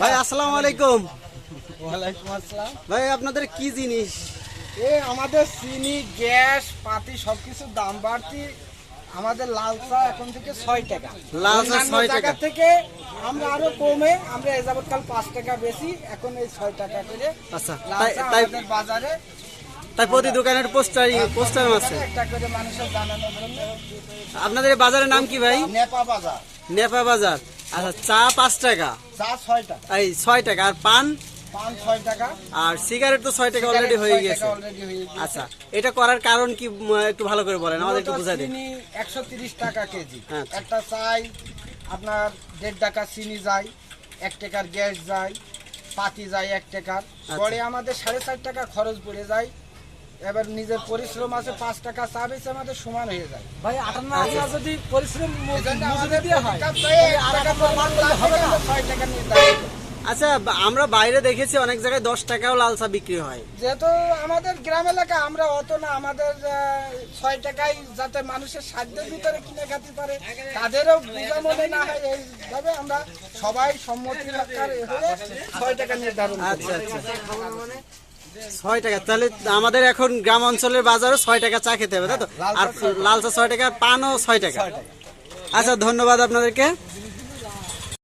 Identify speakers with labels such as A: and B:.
A: ভাই আসসালামু আলাইকুম।
B: ওয়ালাইকুম আসসালাম
A: ভাই আপনাদের কি জিনিস?
B: এ আমাদের চিনি গ্যাস পাতি সবকিছুর দাম বাড়তি। আমাদের লাল চা এখন থেকে ছয় টাকা।
A: লাল চা ছয় টাকা।
B: থেকে আমরা আরও কমে আমরা এ যাবৎ কাল পাঁচ টাকা বেশি এখন এই ছয় টাকা করে।
A: আচ্ছা তাই
B: বাজারে।
A: তাই প্রতি দোকানের পোস্টার পোস্টার আছে।
B: একটা করে মানুষের
A: আপনাদের এই বাজারের নাম কি ভাই?
B: নেপা বাজার।
A: নেপা বাজার। আচ্ছা চা পাঁচ টাকা।
B: চা ছয় টাকা।
A: এই ছয় টাকা। আর পান?
B: পান ছয় টাকা।
A: আর সিগারেট তো ছয় টাকা অলরেডি হয়ে গেছে। আচ্ছা এটা করার কারণ কি একটু ভালো করে বলেন আমাদের একটু বুঝাই দিন।
B: একশো তিরিশ টাকা কেজি।
A: আচ্ছা।
B: একটা চাই আপনার দেড় টাকা চিনি যায় এক টাকার গ্যাস যায় পাতি যায় এক টাকার।
A: আচ্ছা।
B: পরে আমাদের সাড়ে চার টাকা খরচ পড়ে যায় এবার নিজের পরিশ্রম আছে পাঁচ টাকা বেচে আমাদের সমান হয়ে যায়।
C: ভাই আটান্ন হাজার যদি পরিশ্রম
B: ছয় টাকা নির্ধারিত
A: আচ্ছা আমরা বাইরে দেখেছি অনেক জায়গায় দশ টাকাও লাল চা বিক্রি হয়।
B: যেহেতু আমাদের গ্রাম এলাকা আমরা অত না আমাদের ছয় টাকায় যাতে মানুষের সাধ্যের ভিতরে কিনে খেতে পারে তাদেরও বোঝা মনে না হয় এইভাবে আমরা সবাই সম্মতি ছয় টাকা নির্ধারণ।
A: আচ্ছা আচ্ছা। ছয় টাকা। তাহলে আমাদের এখন গ্রাম অঞ্চলের বাজারও ছয় টাকা চা খেতে হবে তাই তো? আর লাল চা ছয় টাকা পানও ছয় টাকা। আচ্ছা ধন্যবাদ আপনাদেরকে।